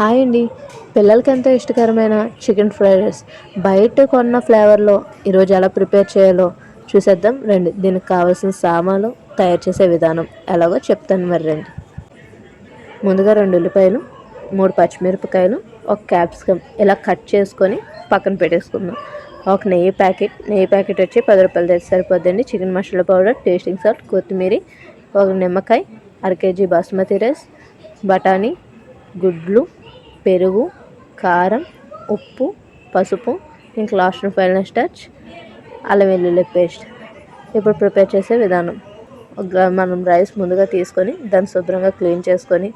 Hi అండి. పిల్లలకి ఎంతో ఇష్టకరమైన చికెన్ ఫ్రైడ్ రైస్? బయట కొన్న ఫ్లేవర్లో ఈరోజు ఎలా ప్రిపేర్ చేయాలో చూసేద్దాం. రండి దీనికి కావాల్సిన సామాన్లు తయారు చేసే విధానం ఎలాగో చెప్తాను మరి రండి. ముందుగా రెండు ఉల్లిపాయలు మూడు పచ్చిమిరపకాయలు ఒక క్యాప్సికమ్ ఇలా కట్ చేసుకొని పక్కన పెట్టేసుకుందాం. ఒక నెయ్యి ప్యాకెట్ నెయ్యి ప్యాకెట్ వచ్చి పది రూపాయలు తెచ్చి సరిపోద్దండి. Chicken masala powder tasting salt కొత్తిమీర ఒక నిమ్మకాయ అర కేజీ బాస్మతి రైస్ బఠానీ గుడ్లు పెరుగు కారం ఉప్పు పసుపు ఇంకా లాస్ట్ ఫైవ్ స్టార్చ్ అల్లం వెల్లుల్లి పేస్ట్. ఇప్పుడు ప్రిపేర్ చేసే విధానం. ఒక మనం రైస్ ముందుగా తీసుకొని దాన్ని శుభ్రంగా క్లీన్ చేసుకొని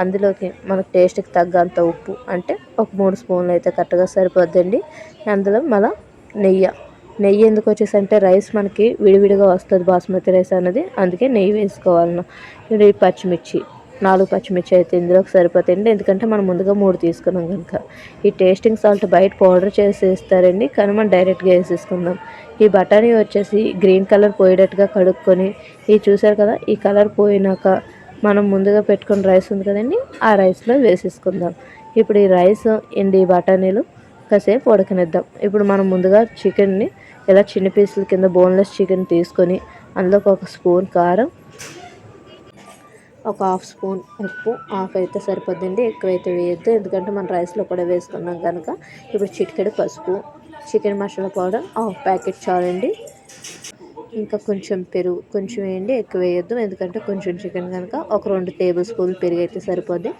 అందులోకి మనకు టేస్ట్కి తగ్గంత ఉప్పు అంటే ఒక మూడు స్పూన్లు అయితే కరెక్ట్గా సరిపోద్దండి. అందులో మళ్ళీ నెయ్యి. నెయ్యి ఎందుకు వచ్చేసి అంటే రైస్ మనకి విడివిడిగా వస్తుంది బాస్మతి రైస్ అన్నది. అందుకే నెయ్యి వేసుకోవాలన్న. పచ్చిమిర్చి. నాలుగు పచ్చిమిర్చి అయితే ఇందులోకి సరిపోతాయండి. ఎందుకంటే మనం ముందుగా మూడు తీసుకున్నాం కనుక. ఈ టేస్టింగ్ సాల్ట్ బయట పౌడర్ చేసి ఇస్తారండి కానీ మనం డైరెక్ట్గా వేసేసుకుందాం. ఈ బఠానీ వచ్చేసి గ్రీన్ కలర్ పోయేటట్టుగా కడుక్కొని ఈ చూసారు కదా ఈ కలర్ పోయినాక మనం ముందుగా పెట్టుకున్న రైస్ ఉంది కదండి ఆ రైస్లో వేసేసుకుందాం. ఇప్పుడు ఈ రైస్ ఎండి బఠానీలు కాసేపు ఉడకనిద్దాం. ఇప్పుడు మనం ముందుగా చికెన్ని ఇలా చిన్న పీసుల కింద బోన్లెస్ చికెన్ తీసుకొని అందులోకి ఒక స్పూన్ కారం ఒక హాఫ్ స్పూన్ ఉప్పు హాఫ్ అయితే సరిపోద్దండి ఎక్కువైతే వేయద్దు. ఎందుకంటే మనం రైస్లో కూడా వేసుకున్నాం కనుక ఇప్పుడు చిటికెడు పసుపు chicken masala powder half packet చాలండి. ఇంకా కొంచెం పెరుగు కొంచెం వేయండి ఎక్కువ వేయొద్దు. ఎందుకంటే కొంచెం చికెన్ కనుక ఒక రెండు టేబుల్ స్పూన్లు పెరుగు అయితే సరిపోద్ది.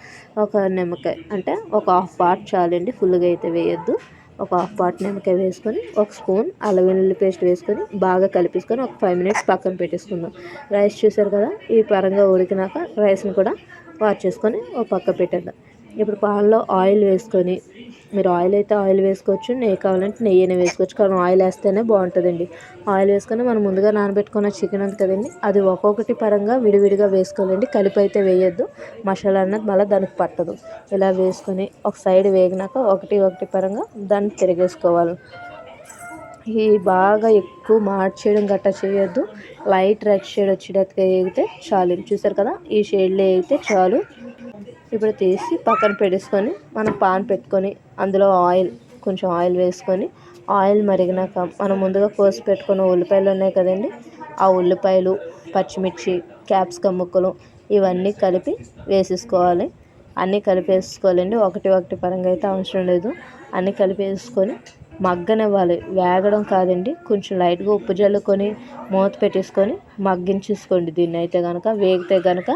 ఒక నిమ్మకాయ అంటే ఒక హాఫ్ పార్ట్ చాలండి ఫుల్గా అయితే వేయొద్దు. ఒక హాఫ్ పార్ట్ నిమ్మకాయ వేసుకొని ఒక స్పూన్ అల్లం వెల్లుల్లి పేస్ట్ వేసుకొని బాగా కలిపేసుకొని ఒక ఫైవ్ మినిట్స్ పక్కన పెట్టేసుకుందాం. రైస్ చూసారు కదా ఈ పరంగా ఉడికినాక రైస్ని కూడా వాచ్ చేసుకొని ఒక పక్క పెట్టేద్దాం. ఇప్పుడు పాలలో ఆయిల్ వేసుకొని మీరు ఆయిల్ అయితే ఆయిల్ వేసుకోవచ్చు నెయ్యి కావాలంటే నెయ్యి అయినా వేసుకోవచ్చు. కానీ ఆయిల్ వేస్తేనే బాగుంటుందండి. ఆయిల్ వేసుకొని మనం ముందుగా నానబెట్టుకున్న చికెన్ ఉంది కదండి అది ఒక్కొక్కటి పరంగా విడివిడిగా వేసుకోవాలండి. కలిపి అయితే వేయద్దు. మసాలా అన్నది మళ్ళీ దానికి పట్టదు. ఇలా వేసుకొని ఒక సైడ్ వేగినాక ఒకటి ఒకటి పరంగా దాన్ని తిరిగేసుకోవాలి. ఈ బాగా ఎక్కువ మార్చేయడం గట్టా చేయొద్దు. లైట్ రెడ్ షేడ్ వచ్చేటట్టుగా వేగితే చాలు. చూసారు కదా? ఈ షేడ్లో వేగితే చాలు. ఇప్పుడు తీసి పక్కన పెట్టేసుకొని మనం పాన్ పెట్టుకొని అందులో ఆయిల్ కొంచెం ఆయిల్ వేసుకొని ఆయిల్ మరిగినాక మనం ముందుగా కోసి పెట్టుకున్న ఉల్లిపాయలు ఉన్నాయి కదండి? ఆ ఉల్లిపాయలు పచ్చిమిర్చి క్యాప్సికమ్ ముక్కలు ఇవన్నీ కలిపి వేసేసుకోవాలి. అన్నీ కలిపేసుకోవాలండి. ఒకటి ఒకటి పరంగా అయితే అవసరం లేదు. అన్నీ కలిపేసుకొని మగ్గనివ్వాలి. వేగడం కాదండి. కొంచెం లైట్గా ఉప్పు జల్లుకొని మూత పెట్టేసుకొని మగ్గించేసుకోండి దీన్ని అయితే కనుక వేగితే కనుక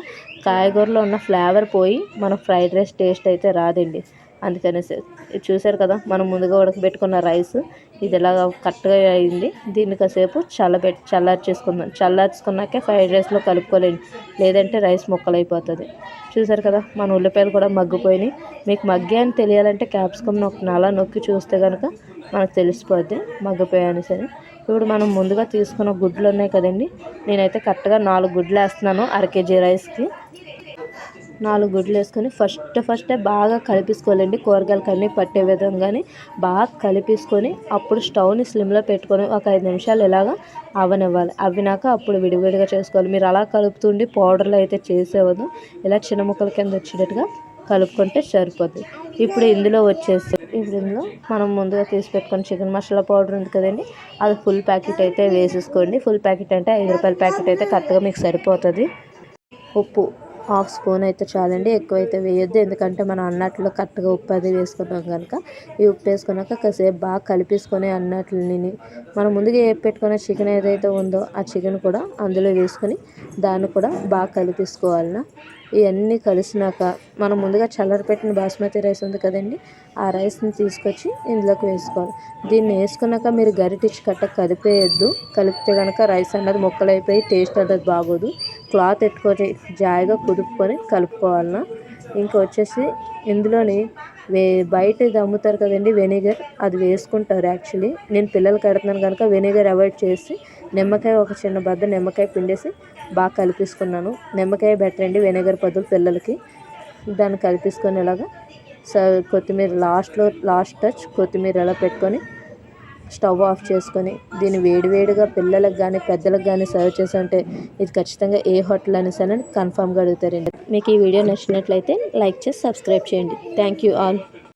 కాయగూరలో ఉన్న ఫ్లేవర్ పోయి మన ఫ్రైడ్ రైస్ టేస్ట్ అయితే రాదండి. అందుకనేసి చూసారు కదా మనం ముందుగా ఉడకబెట్టుకున్న రైస్ ఇది ఇలాగ కరెక్ట్గా అయింది. దీన్ని కాసేపు చల్లబెట్టి చల్లార్చేసుకుందాం. చల్లార్చుకున్నాకే ఫ్రైడ్ రైస్లో కలుపుకోలేండి లేదంటే రైస్ ముక్కలైపోతుంది. చూసారు కదా మన ఉల్లిపాయలు కూడా మగ్గిపోయినాయి. మీకు మగ్గే అని తెలియాలంటే క్యాప్సికమ్ నొక్కి అలా నొక్కి చూస్తే కనుక మనకు తెలిసిపోద్ది మగ్గిపోయాను సరే. ఇప్పుడు మనం ముందుగా తీసుకున్న గుడ్లు ఉన్నాయి కదండి నేనైతే కరెక్ట్గా నాలుగు గుడ్లు వేస్తున్నాను అర కేజీ రైస్కి. నాలుగు గుడ్లు వేసుకొని ఫస్ట్ ఫస్టే బాగా కలిపేసుకోవాలండి. కూరగాయలు అన్నీ పట్టే విధంగానే బాగా కలిపేసుకొని అప్పుడు స్టవ్ని స్లిమ్లో పెట్టుకొని ఒక ఐదు నిమిషాలు ఇలాగా అవనివ్వాలి. అవినాక అప్పుడు విడివిడిగా చేసుకోవాలి. మీరు అలా కలుపుతుండి పౌడర్లు అయితే చేసేవద్దు. ఇలా చిన్న ముక్కల కింద వచ్చేటట్టుగా కలుపుకుంటే సరిపోద్ది. ఇప్పుడు ఇందులో వచ్చేసి ఇప్పుడు ఇందులో మనం ముందుగా తీసి పెట్టుకున్న చికెన్ మసాలా పౌడర్ ఉంది కదండి అది ఫుల్ ప్యాకెట్ అయితే వేసేసుకోండి. ఫుల్ ప్యాకెట్ అంటే ఐదు రూపాయల ప్యాకెట్ అయితే కరెక్ట్గా మీకు సరిపోతుంది. ఉప్పు హాఫ్ స్పూన్ అయితే చాలండి ఎక్కువైతే వేయొద్దు. ఎందుకంటే మనం అన్నట్లో కరెక్ట్గా ఉప్పు అది వేసుకున్నాం కనుక ఈ ఉప్పు వేసుకున్నాక కాసేపు బాగా కలిపేసుకొని అన్నట్లని మనం ముందుగా ఏ పెట్టుకున్న చికెన్ ఏదైతే ఉందో ఆ చికెన్ కూడా అందులో వేసుకొని దాన్ని కూడా బాగా కలిపేసుకోవాలన్నా ఇవన్నీ కలిసినాక మనం ముందుగా చల్లరపెట్టిన బాస్మతి రైస్ ఉంది కదండి ఆ రైస్ని తీసుకొచ్చి ఇందులోకి వేసుకోవాలి. దీన్ని వేసుకున్నాక మీరు గరిటిచ్చి కట్ట కలిపేయద్దు కలిపితే కనుక రైస్ అన్నది ముక్కలైపోయి టేస్ట్ అన్నది బాగోదు. క్లాత్ ఎట్టుకొని జాయిగా కుదుపుకొని కలుపుకోవాలన్నా ఇంకా వచ్చేసి ఇందులోని వే బయట ఇది అమ్ముతారు కదండి వెనిగర్ అది వేసుకుంటారు యాక్చువల్లీ. నేను పిల్లలు కడుతున్నాను కనుక వెనిగర్ అవాయిడ్ చేసి నిమ్మకాయ ఒక చిన్న బద్ద నిమ్మకాయ పిండేసి బాగా కలిపేసుకున్నాను. నిమ్మకాయ బెటర్ అండి వెనిగర్ బదులు పిల్లలకి. దాన్ని కలిపేసుకొని ఇలాగా కొత్తిమీర లాస్ట్లో లాస్ట్ టచ్ కొత్తిమీర ఎలా పెట్టుకొని స్టవ్ ఆఫ్ చేసుకొని దీన్ని వేడివేడిగా పిల్లలకు కానీ పెద్దలకు కానీ సర్వ్ చేసి ఉంటే ఇది ఖచ్చితంగా ఏ హోటల్ అని సరే కన్ఫామ్గా అడుగుతారండి. మీకు ఈ వీడియో నచ్చినట్లయితే లైక్ చేసి సబ్స్క్రైబ్ చేయండి. Thank you all.